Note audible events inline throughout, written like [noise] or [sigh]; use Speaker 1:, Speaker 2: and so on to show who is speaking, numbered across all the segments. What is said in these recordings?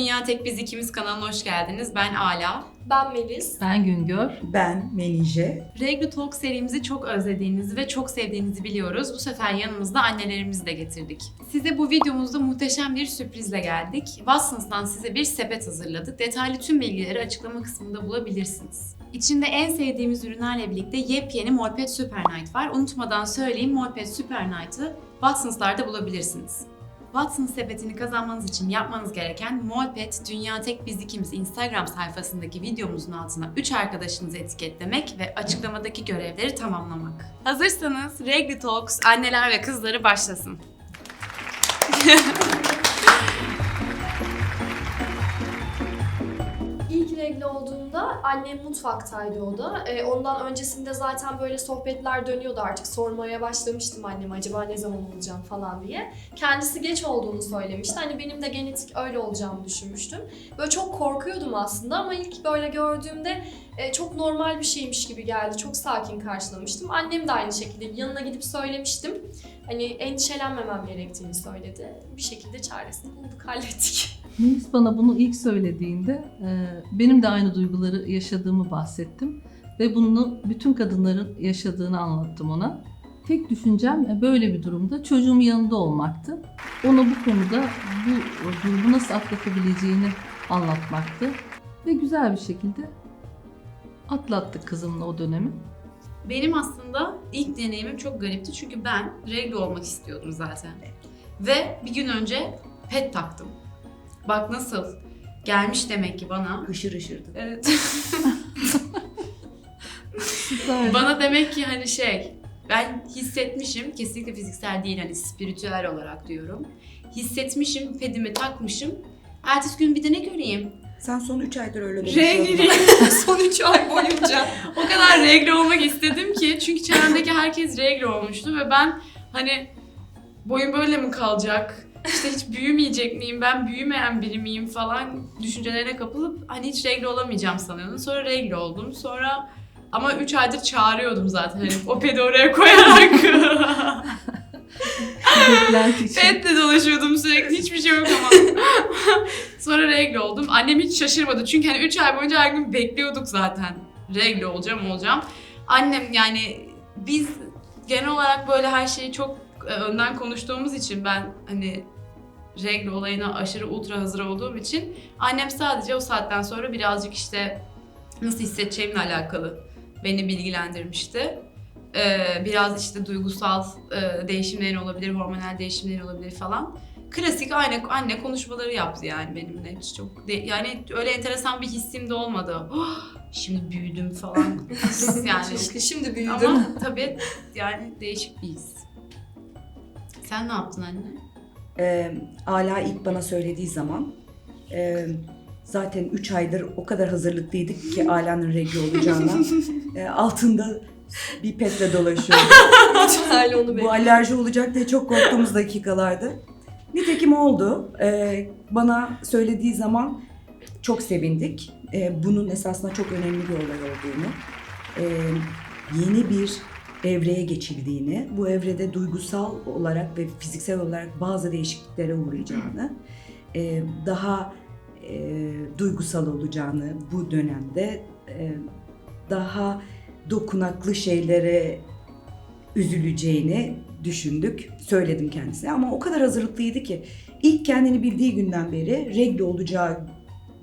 Speaker 1: Dünya Tek Biz İkimiz kanalına hoş geldiniz. Ben Ala.
Speaker 2: Ben Melis.
Speaker 3: Ben Güngör.
Speaker 4: Ben Menije.
Speaker 1: Regli Talk serimizi çok özlediğinizi ve çok sevdiğinizi biliyoruz. Bu sefer yanımızda annelerimizi de getirdik. Size bu videomuzda muhteşem bir sürprizle geldik. Watsons'tan size bir sepet hazırladık. Detaylı tüm bilgileri açıklama kısmında bulabilirsiniz. İçinde en sevdiğimiz ürünlerle birlikte yepyeni Molpet Super Night var. Unutmadan söyleyeyim Molpet Super Night'ı Watsons'larda bulabilirsiniz. Watsons sepetini kazanmanız için yapmanız gereken Molpet Dünya Tek Biz İkimiz Instagram sayfasındaki videomuzun altına 3 arkadaşınızı etiketlemek ve açıklamadaki görevleri tamamlamak. Hazırsanız Regli Talks anneler ve kızları başlasın. [laughs]
Speaker 2: İlk regl olduğunda annem mutfaktaydı o da. Ee, ondan öncesinde zaten böyle sohbetler dönüyordu artık. Sormaya başlamıştım anneme acaba ne zaman olacağım falan diye. Kendisi geç olduğunu söylemişti. Hani benim de genetik öyle olacağımı düşünmüştüm. Böyle çok korkuyordum aslında ama ilk böyle gördüğümde e, çok normal bir şeymiş gibi geldi. Çok sakin karşılamıştım. Annem de aynı şekilde yanına gidip söylemiştim. Hani endişelenmemem gerektiğini söyledi. Bir şekilde çaresini bulduk, hallettik. [laughs]
Speaker 3: Melis bana bunu ilk söylediğinde e, benim de aynı duyguları yaşadığımı bahsettim. Ve bunu bütün kadınların yaşadığını anlattım ona. Tek düşüncem e, böyle bir durumda çocuğumun yanında olmaktı. Ona bu konuda bu durumu nasıl atlatabileceğini anlatmaktı. Ve güzel bir şekilde atlattık kızımla o dönemi.
Speaker 1: Benim aslında ilk deneyimim çok garipti çünkü ben regl olmak istiyordum zaten. Ve bir gün önce pet taktım. Bak nasıl gelmiş demek ki bana.
Speaker 4: Hışır hışırdı.
Speaker 1: Evet.
Speaker 3: Süper. [laughs]
Speaker 1: Bana demek ki hani şey ben hissetmişim kesinlikle fiziksel değil hani spiritüel olarak diyorum. Hissetmişim, pedimi takmışım. Ertesi gün bir de ne göreyim?
Speaker 4: Sen son 3 aydır öyle.
Speaker 1: Regli. [laughs] Son 3 ay boyunca. o kadar regli olmak istedim ki. Çünkü çevremdeki herkes regli olmuştu ve ben hani boyum böyle mi kalacak? İşte hiç büyümeyecek miyim? Ben büyümeyen biri miyim falan düşüncelerine kapılıp hani hiç regli olamayacağım sanıyordum. Sonra regli oldum. Sonra ama 3 aydır çağırıyordum zaten hani o pedi oraya koyarak. Petle dolaşıyordum sürekli hiçbir şey yok ama. Sonra regl oldum. Annem hiç şaşırmadı çünkü hani 3 ay boyunca her gün bekliyorduk zaten. Regl olacağım olacağım. Annem yani biz genel olarak böyle her şeyi çok önden konuştuğumuz için ben hani regl olayına aşırı ultra hazır olduğum için annem sadece o saatten sonra birazcık işte nasıl hissedeceğimle alakalı beni bilgilendirmişti. Ee, biraz işte duygusal e, değişimlerin olabilir, hormonal değişimlerin olabilir falan. Klasik anne anne konuşmaları yaptı yani benimle hiç çok de- yani öyle enteresan bir hissim de olmadı. "Oh, şimdi büyüdüm falan. [laughs] yani
Speaker 2: şimdi büyüdüm.
Speaker 1: ama tabii yani değişik bir his. Sen ne yaptın anne?
Speaker 4: Ee, Ala ilk bana söylediği zaman e, zaten 3 aydır o kadar hazırlıklıydık ki Ala'nın regli olacağına. [laughs] E, altında bir petle dolaşıyordu. [laughs]
Speaker 2: Onu
Speaker 4: Bu alerji olacak diye çok korktuğumuz dakikalardı. Nitekim oldu. Ee, bana söylediği zaman çok sevindik. Ee, bunun esasında çok önemli bir olay olduğunu, ee, yeni bir evreye geçildiğini, bu evrede duygusal olarak ve fiziksel olarak bazı değişikliklere uğrayacağını, ee, daha ee, duygusal olacağını bu dönemde, ee, daha dokunaklı şeylere üzüleceğini düşündük. Söyledim kendisine ama o kadar hazırlıklıydı ki ilk kendini bildiği günden beri regl olacağı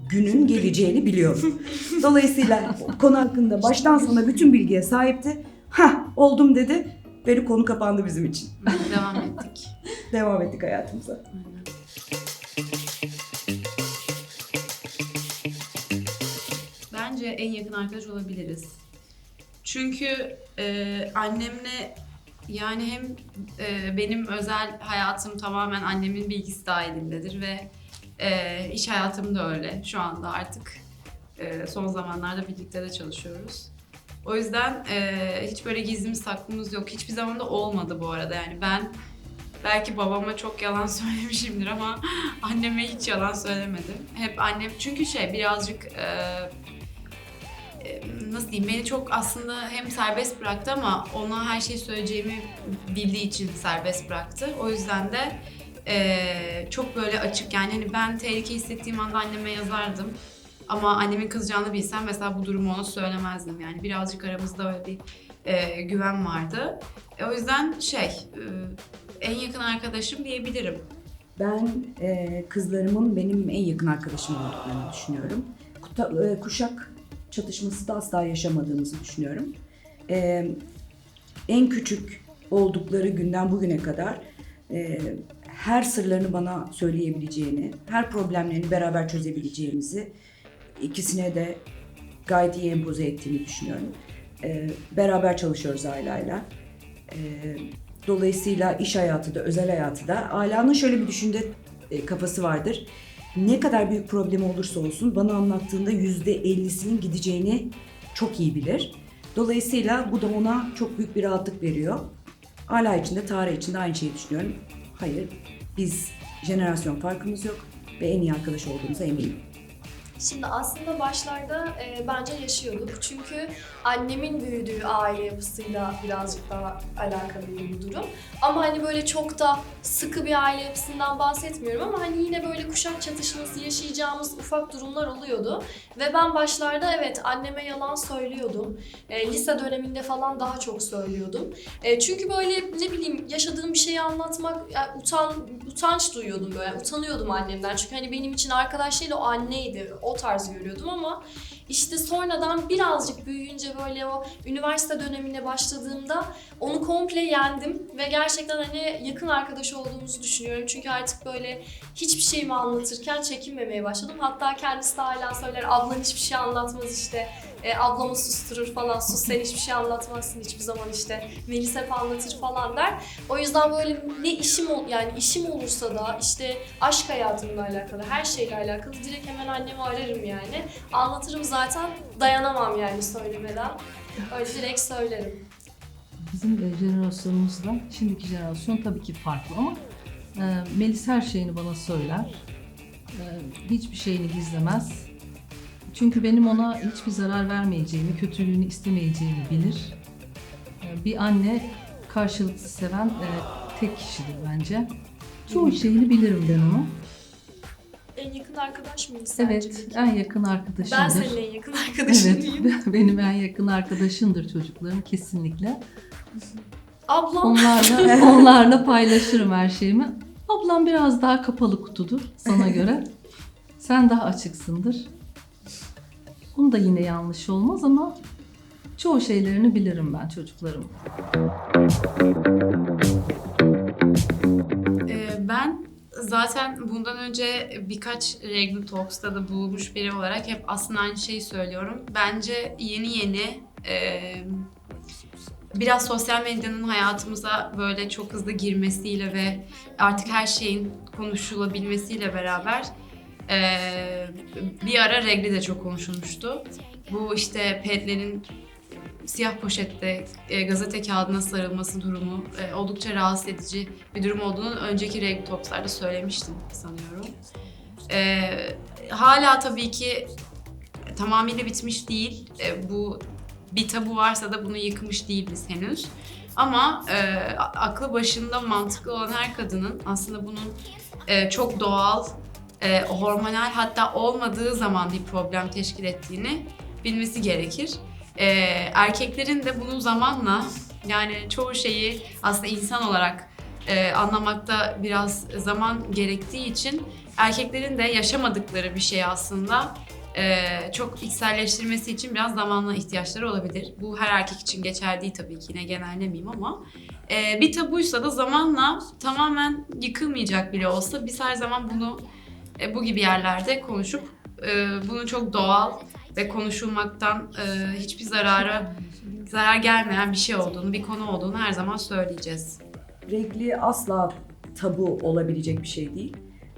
Speaker 4: günün geleceğini biliyorum. [laughs] Dolayısıyla konu hakkında baştan sona bütün bilgiye sahipti. Ha oldum dedi ve konu kapandı bizim için.
Speaker 1: Devam ettik. [laughs]
Speaker 4: Devam ettik hayatımıza.
Speaker 1: Aynen. Bence en yakın arkadaş olabiliriz. Çünkü e, annemle yani hem e, benim özel hayatım tamamen annemin bilgisi dahilindedir ve e, iş hayatım da öyle şu anda artık. E, son zamanlarda birlikte de çalışıyoruz. O yüzden e, hiç böyle gizlimiz saklımız yok. Hiçbir zaman da olmadı bu arada. Yani ben belki babama çok yalan [laughs] söylemişimdir ama anneme hiç yalan söylemedim. Hep annem çünkü şey birazcık e, e, nasıl diyeyim beni çok aslında hem serbest bıraktı ama ona her şeyi söyleyeceğimi bildiği için serbest bıraktı. O yüzden de Ee, çok böyle açık yani hani ben tehlike hissettiğim anda anneme yazardım. Ama annemin kızacağını bilsem mesela bu durumu ona söylemezdim yani birazcık aramızda öyle bir e, güven vardı. E, o yüzden şey e, en yakın arkadaşım diyebilirim.
Speaker 4: Ben e, kızlarımın benim en yakın arkadaşım olduklarını düşünüyorum. Kuta- e, kuşak çatışması da asla yaşamadığımızı düşünüyorum. E, en küçük oldukları günden bugüne kadar e, her sırlarını bana söyleyebileceğini, her problemlerini beraber çözebileceğimizi ikisine de gayet iyi empoze ettiğini düşünüyorum. E, beraber çalışıyoruz aileyle. E, dolayısıyla iş hayatı da özel hayatı da Ala'nın şöyle bir düşünce e, kafası vardır. Ne kadar büyük problemi olursa olsun bana anlattığında yüzde ellisinin gideceğini çok iyi bilir. Dolayısıyla bu da ona çok büyük bir rahatlık veriyor. Ala için de Tara için de aynı şeyi düşünüyorum. Hayır, biz jenerasyon farkımız yok ve en iyi arkadaş olduğumuza eminim.
Speaker 2: Şimdi aslında başlarda e, bence yaşıyorduk. Çünkü annemin büyüdüğü aile yapısıyla birazcık daha alakalıydı bu durum. Ama hani böyle çok da sıkı bir aile yapısından bahsetmiyorum ama hani yine böyle kuşak çatışması yaşayacağımız ufak durumlar oluyordu. Ve ben başlarda evet anneme yalan söylüyordum. E, lise döneminde falan daha çok söylüyordum. E, çünkü böyle ne bileyim yaşadığım bir şeyi anlatmak yani utan utanç duyuyordum böyle. Utanıyordum annemden. Çünkü hani benim için arkadaş değil o anneydi. O tarz görüyordum ama işte sonradan birazcık büyüyünce böyle o üniversite dönemine başladığımda onu komple yendim ve gerçekten hani yakın arkadaş olduğumuzu düşünüyorum. Çünkü artık böyle hiçbir şeyimi anlatırken çekinmemeye başladım. Hatta kendisi de hala söyler ablan hiçbir şey anlatmaz işte e, ablamı susturur falan sus sen hiçbir şey anlatmazsın hiçbir zaman işte Melis hep anlatır falan der. O yüzden böyle ne işim yani işim olursa da işte aşk hayatımla alakalı her şeyle alakalı direkt hemen annemi ararım yani. Anlatırım zaten dayanamam yani söylemeden. Öyle direkt söylerim.
Speaker 3: Bizim e, jenerasyonumuzla şimdiki jenerasyon tabii ki farklı ama e, Melis her şeyini bana söyler. E, hiçbir şeyini gizlemez. Çünkü benim ona hiçbir zarar vermeyeceğimi, kötülüğünü istemeyeceğimi bilir. E, bir anne karşılıklı seven e, tek kişidir bence. Çoğu şeyini bilirim ben onu.
Speaker 2: En yakın arkadaş mıyız sence?
Speaker 3: Evet, en yakın arkadaşımdır.
Speaker 2: Ben senin en yakın [laughs] arkadaşın
Speaker 3: Evet,
Speaker 2: diyeyim. [laughs]
Speaker 3: benim en yakın arkadaşımdır çocuklarım kesinlikle.
Speaker 2: Ablam
Speaker 3: Onlarla, [laughs] onlarla paylaşırım her şeyimi. Ablam biraz daha kapalı kutudur sana göre. Sen daha açıksındır. Bunun da yine yanlış olmaz ama çoğu şeylerini bilirim ben çocuklarım.
Speaker 1: Ee, ben zaten bundan önce birkaç Regal Talks'ta da bulunmuş biri olarak hep aslında aynı şeyi söylüyorum. Bence yeni yeni e, biraz sosyal medyanın hayatımıza böyle çok hızlı girmesiyle ve artık her şeyin konuşulabilmesiyle beraber e, bir ara regli de çok konuşulmuştu. Bu işte petlerin siyah poşette e, gazete kağıdına sarılması durumu e, oldukça rahatsız edici bir durum olduğunu önceki Reg Talks'larda söylemiştim sanıyorum. E, hala tabii ki tamamıyla bitmiş değil. E, bu bir tabu varsa da bunu yıkmış değiliz henüz. Ama e, aklı başında mantıklı olan her kadının aslında bunun e, çok doğal, e, hormonal hatta olmadığı zaman bir problem teşkil ettiğini bilmesi gerekir. Ee, erkeklerin de bunu zamanla yani çoğu şeyi aslında insan olarak e, anlamakta biraz zaman gerektiği için erkeklerin de yaşamadıkları bir şey aslında e, çok içselleştirmesi için biraz zamanla ihtiyaçları olabilir. Bu her erkek için geçerli değil tabii ki yine genellemeyeyim ama e, bir tabuysa da zamanla tamamen yıkılmayacak bile olsa biz her zaman bunu e, bu gibi yerlerde konuşup e, bunu çok doğal ve konuşulmaktan e, hiçbir zarara zarar gelmeyen bir şey olduğunu, bir konu olduğunu her zaman söyleyeceğiz.
Speaker 4: Regli asla tabu olabilecek bir şey değil.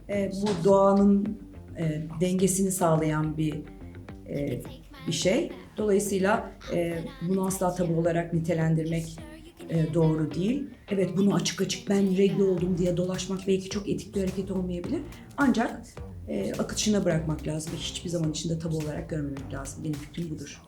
Speaker 4: E, bu doğanın e, dengesini sağlayan bir e, bir şey. Dolayısıyla e, bunu asla tabu olarak nitelendirmek e, doğru değil. Evet bunu açık açık ben regli oldum diye dolaşmak belki çok etik bir hareket olmayabilir. Ancak e, akışına bırakmak lazım hiçbir zaman içinde tabu olarak görmemek lazım. Benim fikrim budur.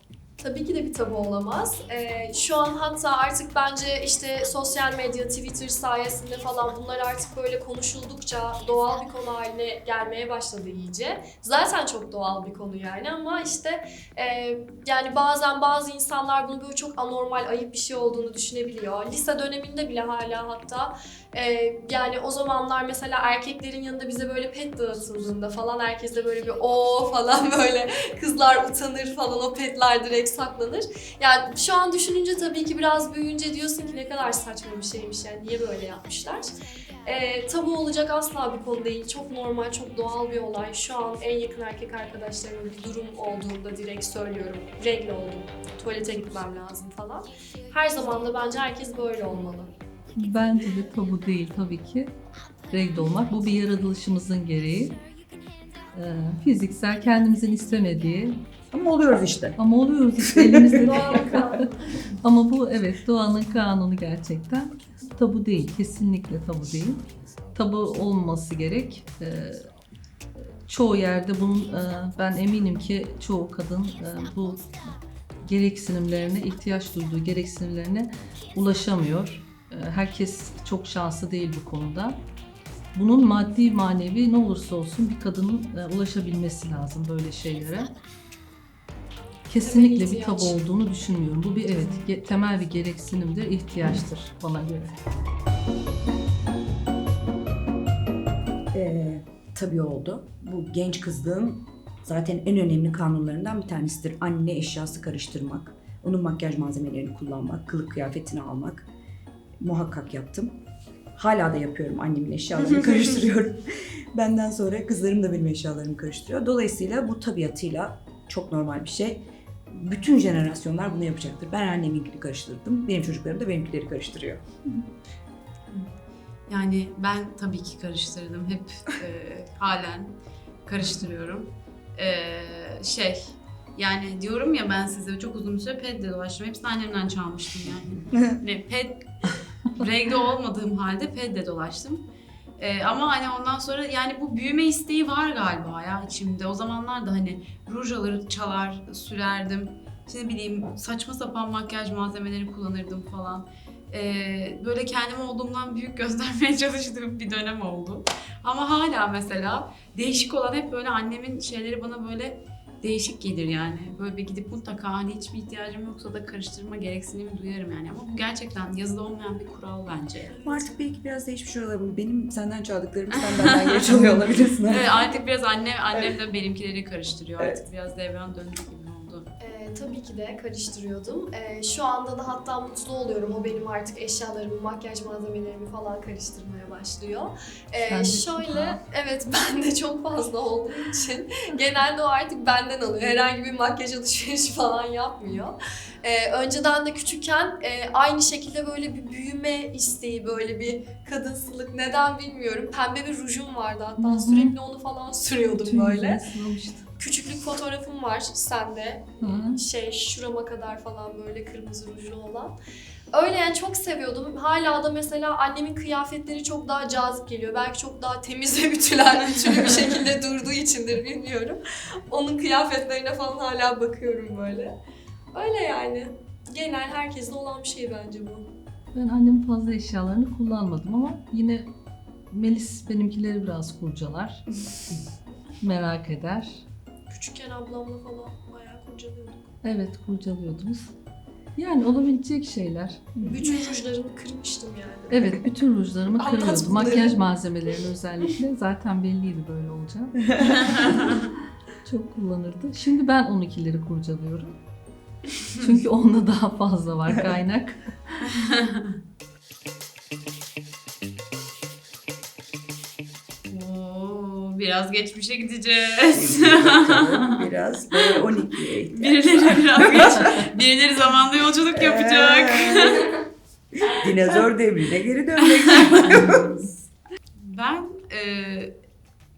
Speaker 2: Tabii ki de bir tabu olamaz. Ee, şu an hatta artık bence işte sosyal medya, Twitter sayesinde falan bunlar artık böyle konuşuldukça doğal bir konu haline gelmeye başladı iyice. Zaten çok doğal bir konu yani ama işte e, yani bazen bazı insanlar bunu böyle çok anormal, ayıp bir şey olduğunu düşünebiliyor. Lise döneminde bile hala hatta e, yani o zamanlar mesela erkeklerin yanında bize böyle pet dağıtıldığında falan herkes de böyle bir o falan [laughs] böyle kızlar utanır falan o petler direkt saklanır. Yani şu an düşününce tabii ki biraz büyüyünce diyorsun ki ne kadar saçma bir şeymiş yani niye böyle yapmışlar. Ee, tabu olacak asla bir konu değil. Çok normal, çok doğal bir olay. Şu an en yakın erkek arkadaşlarımın bir durum olduğunda direkt söylüyorum. Regle oldum, tuvalete gitmem lazım falan. Her zaman da bence herkes böyle olmalı.
Speaker 3: Bence de tabu değil tabii ki. Regle olmak. Bu bir yaratılışımızın gereği. Ee, fiziksel kendimizin istemediği
Speaker 4: Ama oluyoruz işte.
Speaker 3: ama oluyoruz işte elimizde.
Speaker 2: Kanun.
Speaker 3: ama bu evet doğanın kanunu gerçekten tabu değil. Kesinlikle tabu değil. Tabu olmaması gerek. Ee, çoğu yerde bunun e, ben eminim ki çoğu kadın e, bu gereksinimlerine ihtiyaç duyduğu gereksinimlerine ulaşamıyor. E, Herkes çok şanslı değil bu konuda. Bunun maddi manevi ne olursa olsun bir kadının ulaşabilmesi lazım böyle şeylere. Kesinlikle bir tabu olduğunu düşünmüyorum. Bu bir evet temel bir gereksinimdir, ihtiyaçtır bana göre.
Speaker 4: Ee, tabii oldu. Bu genç kızlığın zaten en önemli kanunlarından bir tanesidir. Anne eşyası karıştırmak, onun makyaj malzemelerini kullanmak, kılık kıyafetini almak. Muhakkak yaptım. Hala da yapıyorum annemin eşyalarını [laughs] karıştırıyorum. Benden sonra kızlarım da benim eşyalarımı karıştırıyor. Dolayısıyla bu tabiatıyla çok normal bir şey. Bütün jenerasyonlar bunu yapacaktır. Ben anneminkini karıştırdım. Benim çocuklarım da benimkileri karıştırıyor.
Speaker 1: Yani ben tabii ki karıştırdım. Hep e, halen karıştırıyorum. E, şey yani diyorum ya ben size çok uzun bir süre pedle dolaştım. Hepsini annemden çalmıştım yani. [laughs] ne ped regle olmadığım halde pedle dolaştım. E, ama hani ondan sonra yani bu büyüme isteği var galiba ya içimde. O zamanlar da hani ruj alır çalar sürerdim. İşte ne bileyim saçma sapan makyaj malzemeleri kullanırdım falan. Ee, böyle kendimi olduğumdan büyük göstermeye [laughs] çalıştığım bir dönem oldu. Ama hala mesela değişik olan hep böyle annemin şeyleri bana böyle değişik gelir yani. Böyle bir gidip mutlaka hani hiçbir ihtiyacım yoksa da karıştırma gereksinimi duyarım yani. Ama bu gerçekten yazıda olmayan bir kural bence.
Speaker 4: Ama artık belki biraz değişmiş olabilir. Benim senden çaldıklarımı sen benden geri çalıyor olabilirsin. [laughs]
Speaker 1: Evet, artık biraz anne annem de benimkileri karıştırıyor.
Speaker 4: Evet.
Speaker 1: Artık biraz devran döndü gibi oldu.
Speaker 2: Ee, tabii ki de karıştırıyordum. Ee, şu anda da hatta mutlu oluyorum. O benim artık eşyalarımı, makyaj malzemelerimi falan karıştırmaya başlıyor. Ee, şöyle, evet [laughs] ben de çok fazla olduğu için genelde o artık benden alıyor. Herhangi bir makyaj alışverişi falan yapmıyor. Ee, önceden de küçükken e, aynı şekilde böyle bir büyüme isteği, böyle bir kadınsılık neden bilmiyorum. Pembe bir rujum vardı hatta
Speaker 3: Hı hı.
Speaker 2: sürekli onu falan sürüyordum
Speaker 3: Tüm
Speaker 2: böyle. Küçüklük fotoğrafım var sende
Speaker 3: Hı.
Speaker 2: şey şurama kadar falan böyle kırmızı rujlu olan. Öyle yani çok seviyordum. Hala da mesela annemin kıyafetleri çok daha cazip geliyor. Belki çok daha temiz ve ütülen, ütülü bir şekilde [laughs] durduğu içindir bilmiyorum. Onun kıyafetlerine falan hala bakıyorum böyle. Öyle yani. Genel herkeste olan bir şey bence bu.
Speaker 3: Ben annemin fazla eşyalarını kullanmadım ama yine Melis benimkileri biraz kurcalar. [laughs] Merak eder.
Speaker 2: Küçükken ablamla falan bayağı kurcalıyorduk.
Speaker 3: Evet kurcalıyordunuz. Yani olabilecek şeyler.
Speaker 2: Bütün rujlarını kırmıştım yani.
Speaker 3: Evet bütün rujlarımı
Speaker 2: Anlat
Speaker 3: kırıyordum.
Speaker 2: bunları.
Speaker 3: Makyaj malzemelerini özellikle. Zaten belliydi böyle olacağı. [laughs] Çok kullanırdı. Şimdi ben onunkileri kurcalıyorum. Çünkü onda daha fazla var kaynak. [laughs]
Speaker 1: biraz geçmişe gideceğiz. [laughs]
Speaker 4: biraz böyle 12'ye ihtiyaç
Speaker 1: Birileri biraz geç. Birileri zamanda yolculuk yapacak.
Speaker 4: Ee, [laughs] Dinozor devrine geri dönmek [laughs] istiyoruz.
Speaker 1: Ben e,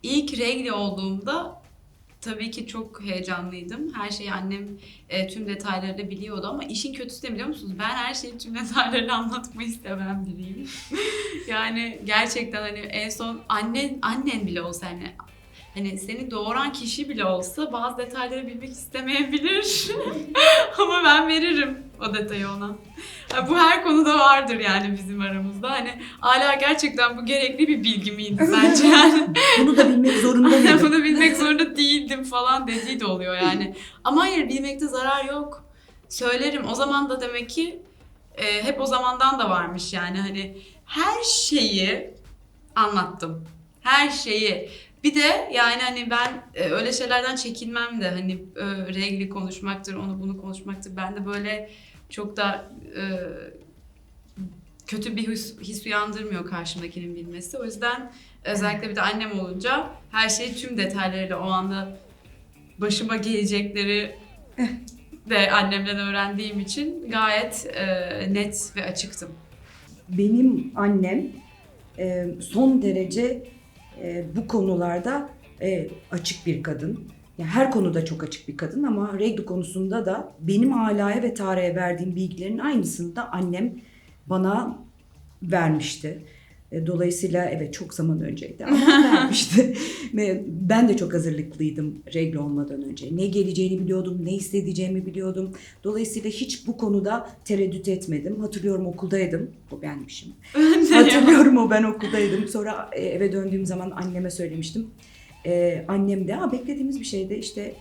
Speaker 1: ilk regle olduğumda tabii ki çok heyecanlıydım. Her şeyi annem e, tüm detaylarını biliyordu ama işin kötüsü ne biliyor musunuz? Ben her şeyi tüm [laughs] detaylarını anlatmayı seven biriyim. [laughs] yani gerçekten hani en son annen annen bile olsa hani hani seni doğuran kişi bile olsa bazı detayları bilmek istemeyebilir. [laughs] Ama ben veririm o detayı ona. Ha, Bu her konuda vardır yani bizim aramızda. Hani hala gerçekten bu gerekli bir bilgi miydi sence [laughs] yani?
Speaker 4: Bunu da bilmek zorunda mıydım?
Speaker 1: Bunu bilmek zorunda değildim falan dediği de oluyor yani. Ama hayır bilmekte zarar yok. Söylerim. O zaman da demek ki e, hep o zamandan da varmış yani hani her şeyi anlattım. Her şeyi. Bir de yani hani ben e, öyle şeylerden çekinmem de hani e, regli konuşmaktır, onu bunu konuşmaktır. Ben de böyle çok da e, kötü bir his, his uyandırmıyor karşımdakinin bilmesi. O yüzden özellikle bir de annem olunca her şeyi tüm detaylarıyla o anda başıma gelecekleri [laughs] de annemden öğrendiğim için gayet e, net ve açıktım.
Speaker 4: Benim annem e, son derece e, bu konularda e, açık bir kadın. Yani her konuda çok açık bir kadın ama regl konusunda da benim alaya ve tarihe verdiğim bilgilerin aynısını da annem bana vermişti. E, Dolayısıyla evet çok zaman önceydi [laughs] ama vermişti. Ve ben de çok hazırlıklıydım regl olmadan önce. Ne geleceğini biliyordum, ne hissedeceğimi biliyordum. Dolayısıyla hiç bu konuda tereddüt etmedim. Hatırlıyorum okuldaydım. O benmişim. [laughs] Hatırlıyorum o ben okuldaydım. Sonra e, eve döndüğüm zaman anneme söylemiştim. Ee, annem de beklediğimiz bir şeydi işte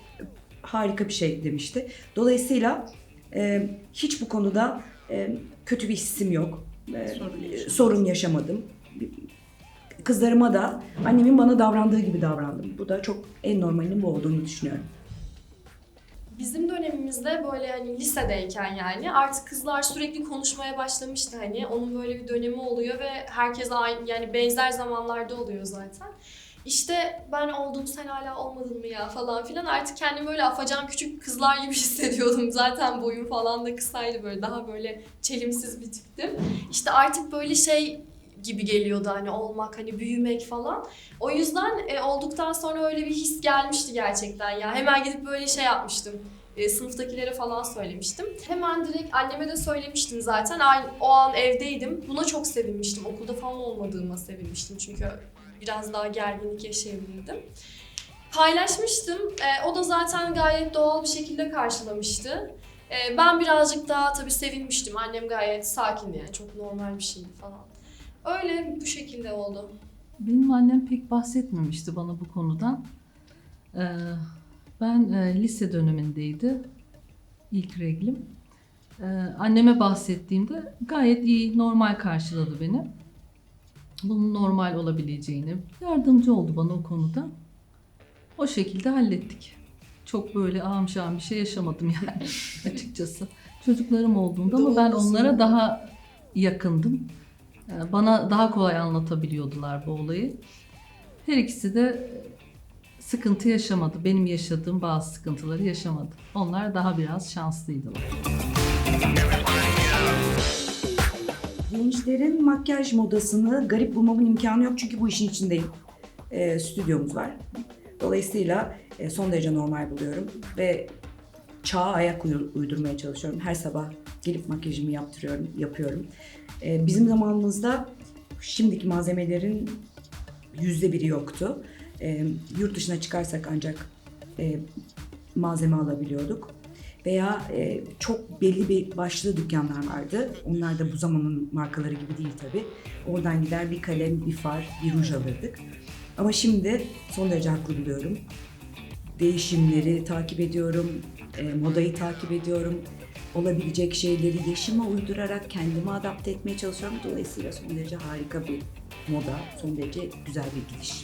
Speaker 4: harika bir şey demişti. Dolayısıyla e, hiç bu konuda e, kötü bir hissim yok. E,
Speaker 1: Sorun yaşamadın.
Speaker 4: sorun yaşamadım. Kızlarıma da annemin bana davrandığı gibi davrandım. Bu da çok en normalinin bu olduğunu düşünüyorum.
Speaker 2: Bizim dönemimizde böyle hani lisedeyken yani artık kızlar sürekli konuşmaya başlamıştı hani onun böyle bir dönemi oluyor ve herkes aynı yani benzer zamanlarda oluyor zaten. İşte ben oldum sen hala olmadın mı ya falan filan artık kendimi böyle afacan küçük kızlar gibi [laughs] hissediyordum. Zaten boyum falan da kısaydı böyle daha böyle çelimsiz bir tiptim. İşte artık böyle şey gibi geliyordu hani olmak hani büyümek falan. O yüzden e, olduktan sonra öyle bir his gelmişti gerçekten ya. Hemen gidip böyle şey yapmıştım. E, sınıftakilere falan söylemiştim. Hemen direkt anneme de söylemiştim zaten. Aynı, o an evdeydim. Buna çok sevinmiştim. Okulda falan olmadığıma sevinmiştim. Çünkü biraz daha gerginlik yaşayabilirdim. Paylaşmıştım. E, o da zaten gayet doğal bir şekilde karşılamıştı. E, ben birazcık daha tabii sevinmiştim. Annem gayet sakindi yani. Çok normal bir şeydi falan. Öyle bu şekilde oldu.
Speaker 3: Benim annem pek bahsetmemişti bana bu konudan. Ee, ben e, lise dönemindeydi ilk reglim. Ee, anneme bahsettiğimde gayet iyi, normal karşıladı beni. Bunun normal olabileceğini yardımcı oldu bana o konuda. O şekilde hallettik. Çok böyle ağam şahım bir şey yaşamadım yani [laughs] açıkçası. Çocuklarım olduğunda ama ben onlara daha yakındım. Ee, Bana daha kolay anlatabiliyordular bu olayı. Her ikisi de sıkıntı yaşamadı. Benim yaşadığım bazı sıkıntıları yaşamadı. Onlar daha biraz şanslıydılar.
Speaker 4: Gençlerin makyaj modasını garip bulmamın imkanı yok çünkü bu işin içindeyim. Ee, stüdyomuz var. Dolayısıyla e, son derece normal buluyorum ve çağa ayak uy- uydurmaya çalışıyorum. Her sabah gelip makyajımı yaptırıyorum, yapıyorum. Ee, bizim zamanımızda şimdiki malzemelerin yüzde biri yoktu. Ee, yurt dışına çıkarsak ancak e, malzeme alabiliyorduk. Veya e, çok belli bir başlı dükkanlar vardı. Onlar da bu zamanın markaları gibi değil tabii. Oradan gider bir kalem, bir far, bir ruj alırdık. Ama şimdi son derece haklı buluyorum. Değişimleri takip ediyorum, e, modayı takip ediyorum. Olabilecek şeyleri yaşıma uydurarak kendime adapte etmeye çalışıyorum. Dolayısıyla son derece harika bir moda, son derece güzel bir gidiş.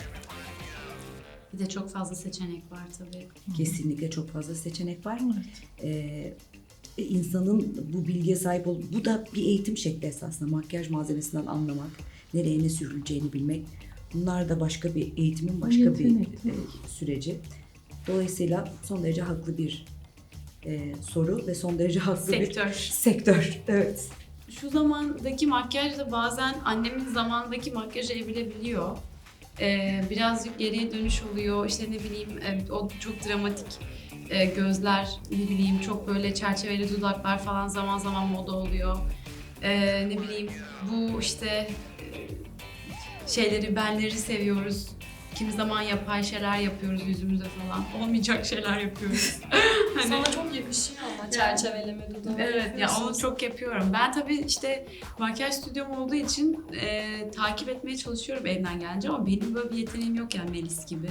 Speaker 1: Bir de çok fazla seçenek var tabii.
Speaker 4: Kesinlikle çok fazla seçenek var.
Speaker 3: Evet.
Speaker 4: Ee, insanın bu bilgiye sahip ol, bu da bir eğitim şekli esasında. Makyaj malzemesinden anlamak, nereye ne sürüleceğini bilmek. Bunlar da başka bir eğitimin başka bir
Speaker 3: Yetenek,
Speaker 4: e, süreci. Dolayısıyla son derece haklı bir e, soru ve son derece haklı bir
Speaker 1: Sektör.
Speaker 4: sektör. Evet.
Speaker 1: Şu zamandaki makyaj da bazen annemin zamandaki makyajı evrilebiliyor. Ee, birazcık geriye dönüş oluyor. İşte ne bileyim e, o çok dramatik e, gözler, ne bileyim çok böyle çerçeveli dudaklar falan zaman zaman moda oluyor. Ee, ne bileyim bu işte e, şeyleri, benleri seviyoruz Kimi zaman yapay şeyler yapıyoruz yüzümüze falan. Olmayacak şeyler yapıyoruz. [laughs] hani,
Speaker 2: Sana çok yakışıyor ama çerçeveleme dudağı.
Speaker 1: Evet ya onu çok yapıyorum. Ben tabii işte makyaj stüdyom olduğu için e, takip etmeye çalışıyorum evden gelince ama benim böyle bir yeteneğim yok yani Melis gibi.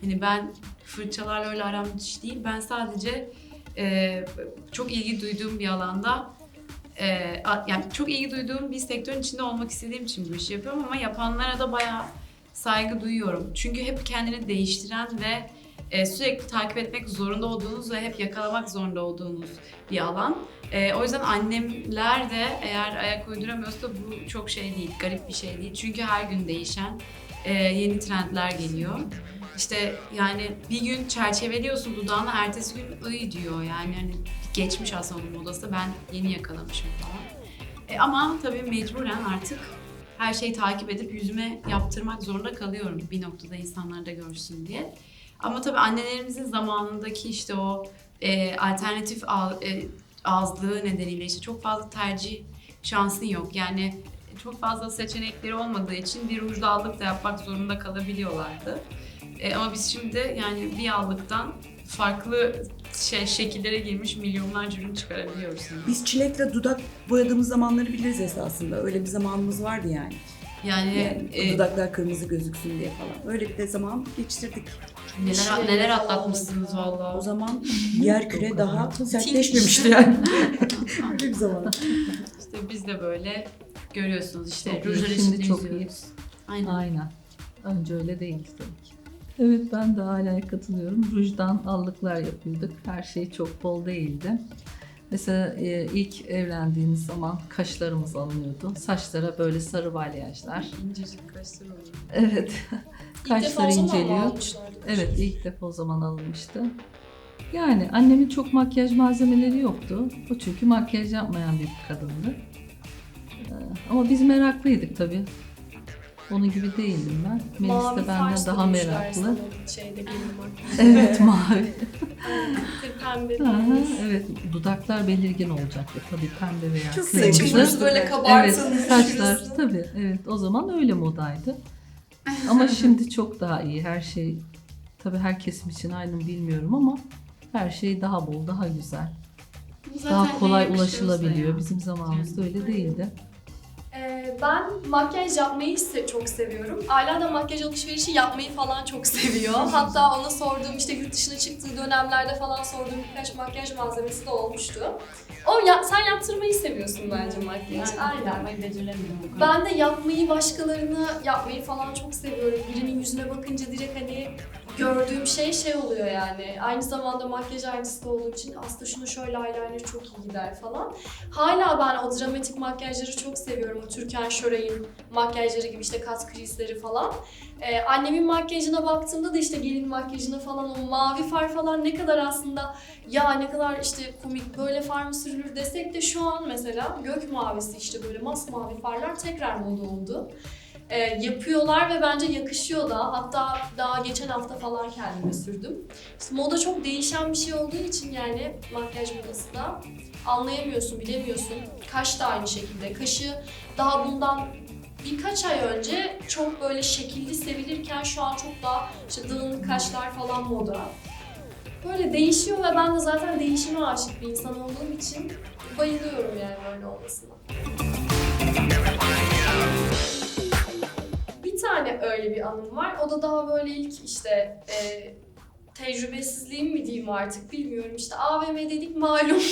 Speaker 1: Hani ben fırçalarla öyle aram hiç değil. Ben sadece e, çok ilgi duyduğum bir alanda e, yani çok ilgi duyduğum bir sektörün içinde olmak istediğim için bu işi yapıyorum ama yapanlara da bayağı saygı duyuyorum. Çünkü hep kendini değiştiren ve e, sürekli takip etmek zorunda olduğunuz ve hep yakalamak zorunda olduğunuz bir alan. E, o yüzden annemler de eğer ayak uyduramıyorsa bu çok şey değil, garip bir şey değil. Çünkü her gün değişen e, yeni trendler geliyor. İşte yani bir gün çerçeveliyorsun dudağını, ertesi gün ıy diyor. Yani hani geçmiş aslında onun modası, ben yeni yakalamışım falan. E, ama tabii mecburen artık her şeyi takip edip yüzüme yaptırmak zorunda kalıyorum bir noktada insanlar da görsün diye. Ama tabii annelerimizin zamanındaki işte o e, alternatif ağ- e, azlığı nedeniyle işte çok fazla tercih şansın yok. Yani çok fazla seçenekleri olmadığı için bir rujda allık da yapmak zorunda kalabiliyorlardı. E, ama biz şimdi yani bir allıktan farklı şey şekillere girmiş milyonlarca ürün çıkarabiliyoruz. Yani.
Speaker 4: Biz çilekle dudak boyadığımız zamanları biliriz esasında. Öyle bir zamanımız vardı yani.
Speaker 1: Yani,
Speaker 4: Yani
Speaker 1: e,
Speaker 4: dudaklar kırmızı gözüksün diye falan. Öyle bir de zaman geçirdik.
Speaker 1: neler neler atlatmışsınız vallahi.
Speaker 4: O zaman yer küre daha sertleşmemişti yani. [laughs] Öyle bir zaman.
Speaker 1: İşte biz de böyle görüyorsunuz işte rujlar içinde
Speaker 3: çok
Speaker 1: yüzüyoruz. Aynen.
Speaker 3: Aynen. Önce öyle değildi tabii ki. Evet ben de hala katılıyorum. Rujdan allıklar yapıyorduk. Her şey çok bol değildi. Mesela e, ilk evlendiğimiz zaman kaşlarımız alınıyordu. Saçlara böyle sarı balyajlar.
Speaker 1: İncecik kaşlar oluyor.
Speaker 3: Evet.
Speaker 2: Mı
Speaker 3: inceliyor. Evet ilk defa o zaman alınmıştı. Yani annemin çok makyaj malzemeleri yoktu. O çünkü makyaj yapmayan bir kadındı. Ee, Ama biz meraklıydık tabii. Onun gibi değildim ben. Melis
Speaker 2: Mavi
Speaker 3: de benden daha meraklı.
Speaker 2: Şeyde. [laughs]
Speaker 3: Evet mavi.
Speaker 2: Pembe
Speaker 3: Aha, evet dudaklar belirgin olacaktı tabii pembe veya
Speaker 4: Çok
Speaker 3: kırmızı.
Speaker 2: Saçımız böyle
Speaker 3: Evet
Speaker 2: kabartılmış.
Speaker 3: saçlar
Speaker 2: şurası.
Speaker 3: tabii evet o zaman öyle modaydı. Ama şimdi çok daha iyi her şey. Tabii her kesim için aynı mı bilmiyorum ama her şey daha bol, daha güzel. daha
Speaker 1: Zaten
Speaker 3: kolay
Speaker 1: ne yakışıyorsa
Speaker 3: ulaşılabiliyor. Bizim zamanımızda öyle değildi.
Speaker 2: Ee, ben makyaj yapmayı se- çok seviyorum. Ayla da makyaj alışverişi yapmayı falan çok seviyor. [laughs] Hatta ona sorduğum işte yurt dışına çıktığı dönemlerde falan sorduğum birkaç makyaj malzemesi de olmuştu. O ya, sen yaptırmayı seviyorsun bence makyaj. Aynen.
Speaker 1: Yapmayı beceremiyorum.
Speaker 2: Ben de yapmayı, başkalarını yapmayı falan çok seviyorum. Birinin yüzüne bakınca direkt hani gördüğüm şey şey oluyor yani. Aynı zamanda makyaj artisti olduğum için aslında şunu şöyle eyeliner çok iyi gider falan. Hala ben o dramatik makyajları çok seviyorum. O Türkan Şoray'ın makyajları gibi işte kat krizleri falan. Ee, annemin makyajına baktığımda da işte gelin makyajına falan o mavi far falan ne kadar aslında ya ne kadar işte komik böyle far mı sürülür desek de şu an mesela gök mavisi işte böyle masmavi farlar tekrar moda oldu. Ee, yapıyorlar ve bence yakışıyor da. Hatta daha geçen hafta falan kendime sürdüm. İşte moda çok değişen bir şey olduğu için yani makyaj modası da anlayamıyorsun, bilemiyorsun. Kaş da aynı şekilde. Kaşı daha bundan birkaç ay önce çok böyle şekilli sevilirken şu an çok daha işte dağınık kaşlar falan moda. Böyle değişiyor ve ben de zaten değişime aşık bir insan olduğum için bayılıyorum yani öyle olmasına. Tane öyle bir anım var. O da daha böyle ilk işte e, tecrübesizliğim mi diyeyim artık bilmiyorum. İşte AVM dedik malum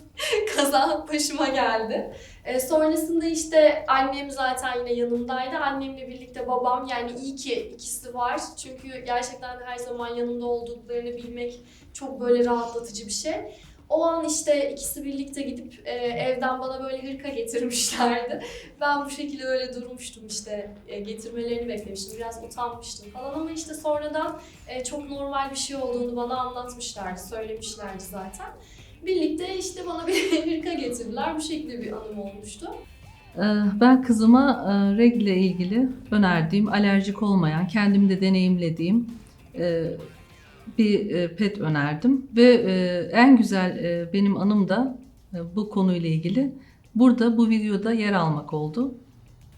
Speaker 2: [laughs] kaza başıma geldi. E, sonrasında işte annem zaten yine yanımdaydı. Annemle birlikte babam yani iyi ki ikisi var. Çünkü gerçekten her zaman yanımda olduklarını bilmek çok böyle rahatlatıcı bir şey. O an işte ikisi birlikte gidip e, evden bana böyle hırka getirmişlerdi. [laughs] Ben bu şekilde öyle durmuştum işte e, getirmelerini beklemiştim. Biraz utanmıştım falan ama işte sonradan e, çok normal bir şey olduğunu bana anlatmışlardı, söylemişlerdi zaten. Birlikte işte bana bir [laughs] hırka getirdiler. Bu şekilde bir anım olmuştu.
Speaker 3: Ee, Ben kızıma e, regle ilgili önerdiğim, alerjik olmayan, kendim de deneyimlediğim e, bir e, pet önerdim. Ve e, en güzel e, benim anım da bu konuyla ilgili burada bu videoda yer almak oldu.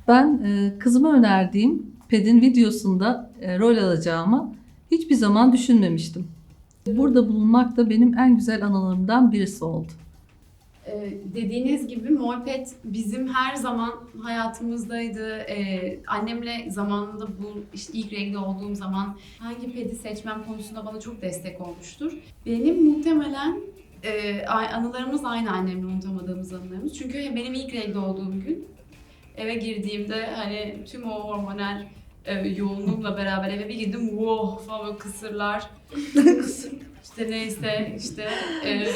Speaker 3: Ben kızıma önerdiğim PED'in videosunda rol alacağımı hiçbir zaman düşünmemiştim. Burada bulunmak da benim en güzel anılarımdan birisi oldu.
Speaker 1: Ee, dediğiniz gibi Molpet bizim her zaman hayatımızdaydı. Ee, annemle zamanında bu işte ilk renkli olduğum zaman hangi pedi seçmem konusunda bana çok destek olmuştur. Benim muhtemelen e, anılarımız aynı annemle unutamadığımız anılarımız. Çünkü benim ilk renkli olduğum gün eve girdiğimde hani tüm o hormonal e, yoğunluğumla beraber eve bir girdim. Wow falan böyle kısırlar. [laughs] [laughs] işte neyse işte e,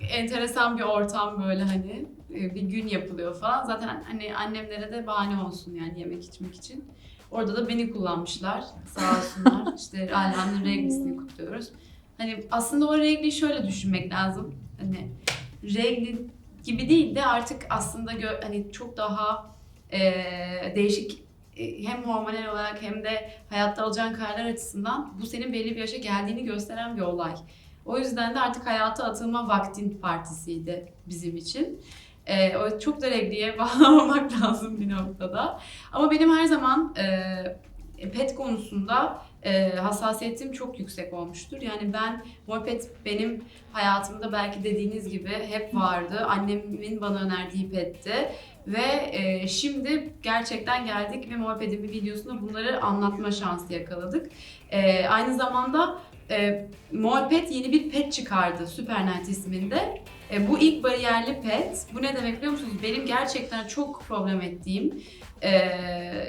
Speaker 1: enteresan bir ortam böyle hani e, bir gün yapılıyor falan. Zaten hani annemlere de bahane olsun yani yemek içmek için. Orada da beni kullanmışlar sağ olsunlar. [laughs] işte Alhan'ın reglisini kutluyoruz. Hani aslında o regli şöyle düşünmek lazım. Hani regli gibi değil de artık aslında hani çok daha e, değişik hem hormonal olarak hem de hayatta alacağın kararlar açısından bu senin belli bir yaşa geldiğini gösteren bir olay. O yüzden de artık hayata atılma vaktin partisiydi bizim için. Ee, o çok da regliye [laughs] bağlamamak lazım bir noktada. Ama benim her zaman e, pet konusunda e, hassasiyetim çok yüksek olmuştur. Yani ben Morpet benim hayatımda belki dediğiniz gibi hep vardı. Annemin bana önerdiği petti. Ve e, şimdi gerçekten geldik ve Morpet'in bir videosunda bunları anlatma şansı yakaladık. E, aynı zamanda e, Molpet yeni bir pet çıkardı Supernet isminde. E, bu ilk bariyerli pet. Bu ne demek biliyor musunuz? Benim gerçekten çok problem ettiğim, e,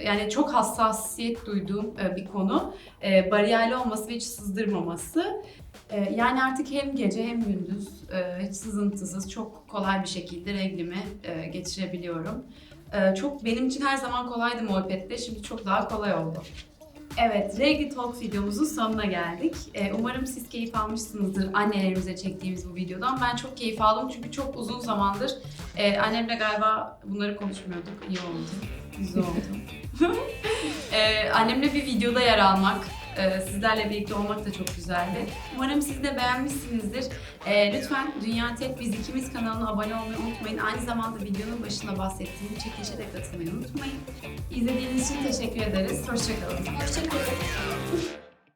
Speaker 1: yani çok hassasiyet duyduğum e, bir konu. E, bariyerli olması ve hiç sızdırmaması. E, yani artık hem gece hem gündüz e, hiç sızıntısız çok kolay bir şekilde reglimi e, geçirebiliyorum. E, çok benim için her zaman kolaydı Molpet'te. Şimdi çok daha kolay oldu. Evet, Regli Talk videomuzun sonuna geldik. Ee, umarım siz keyif almışsınızdır annelerimize çektiğimiz bu videodan. Ben çok keyif aldım çünkü çok uzun zamandır annemle galiba bunları konuşmuyorduk. İyi oldu, güzel oldu. Ee, [laughs] annemle bir videoda yer almak, sizlerle birlikte olmak da çok güzeldi. Umarım siz de beğenmişsinizdir. Ee, lütfen Dünya Tek Biz İkimiz kanalına abone olmayı unutmayın. Aynı zamanda videonun başında bahsettiğim çekilişe de katılmayı unutmayın. İzlediğiniz için teşekkür ederiz. Hoşçakalın.
Speaker 2: Hoşçakalın.